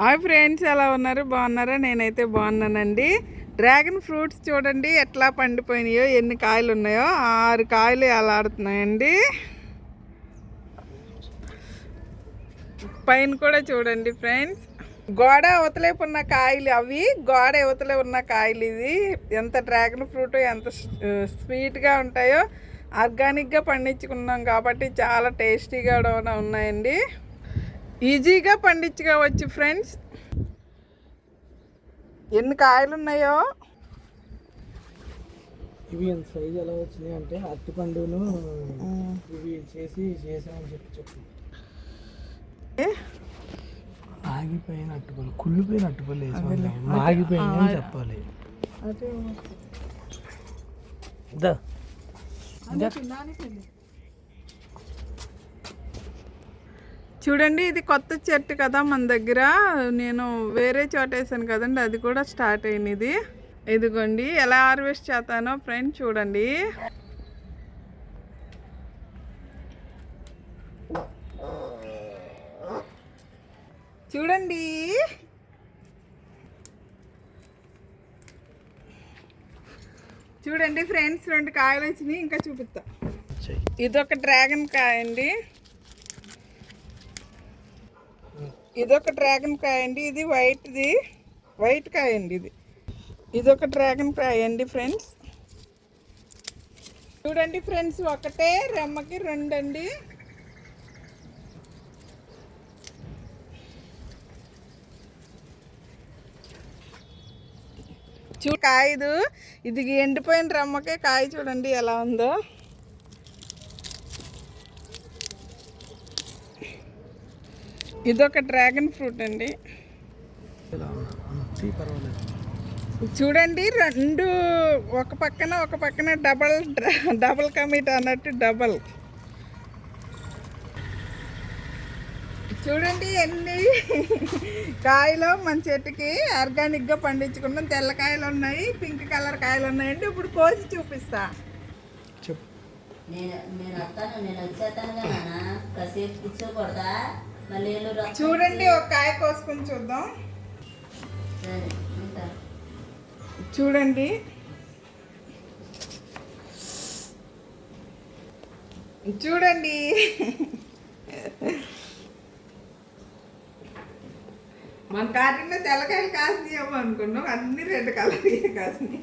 Hi friends ఎలా ఉన్నారు? బాగున్నారా? నేనైతే బాగున్నానండి. డ్రాగన్ ఫ్రూట్స్ చూడండి ఎట్లా పండిపోయినాయో ఎన్ని కాయలు ఉన్నాయో ఆరు కాయలు ఎలాడుతున్నాయండి పైన కూడా చూడండి ఫ్రెండ్స్. గోడ అవతలేపు ఉన్న కాయలు అవి గోడ అవతలే ఉన్న కాయలు ఇది ఎంత డ్రాగన్ ఫ్రూట్ ఎంత స్వీట్గా ఉంటాయో ఆర్గానిక్గా పండించుకున్నాం కాబట్టి చాలా టేస్టీగా కూడా ఉన్నాయండి. ఈజీగా పండించుకోవచ్చు ఫ్రెండ్స్ ఎన్ని కాయలు ఉన్నాయో ఇవి ఎంత సైజ్ ఎలా వచ్చినాయి అంటే అరటి పండును ఇవి చేసి చేసామని చెప్పి చెప్పు. ఆగిపోయిన అట్టుపల్లి కుళ్ళిపోయిన అట్టుపల్లి వేసాం ఆగిపోయింది అని చెప్పాలి. దా. చూడండి ఇది కొత్త చెట్టు కదా మన దగ్గర. నేను వేరే చోట వేసాను కదండి అది కూడా స్టార్ట్ అయింది ఇది ఇదిగోండి ఎలా హార్వెస్ట్ చేస్తానో ఫ్రెండ్ చూడండి. చూడండి. చూడండి ఫ్రెండ్స్ రెండు కాయలు వచ్చినాయి ఇంకా చూపిస్తా. ఇదొక డ్రాగన్ కాయ అండి ఇదొక డ్రాగన్ కాయ అండి. ఇది వైట్ది వైట్ కాయ అండి ఇది. ఇదొక డ్రాగన్ కాయ అండి ఫ్రెండ్స్. చూడండి ఫ్రెండ్స్ ఒకటే రెమ్మకి రెండు అండి చూ కాయదు. ఇది ఎండిపోయిన రెమ్మకే కాయ చూడండి ఎలా ఉందో. ఇదొక డ్రాగన్ ఫ్రూట్ అండి. చూడండి రెండు ఒక పక్కన ఒక పక్కన డబల్ డబల్ కమిట్ అన్నట్టు డబల్. చూడండి ఎన్ని కాయలు మన చెట్టుకి ఆర్గానిక్గా పండించుకున్నాం. తెల్ల కాయలు ఉన్నాయి పింక్ కలర్ కాయలు ఉన్నాయండి. ఇప్పుడు కోసి చూపిస్తా. చెప్పు. నేను నేను వస్తాను నేను వచ్చేస్తాను కదా కాసేపు కూర్చోకూడదా? చూడండి ఒక కాయ కోసుకొని చూద్దాం. చూడండి. చూడండి. మన కార్యంలో తెల్లకాయలు కాసినాయేమో అనుకున్నాం అన్ని రెండు కలర్ కాసినాయి.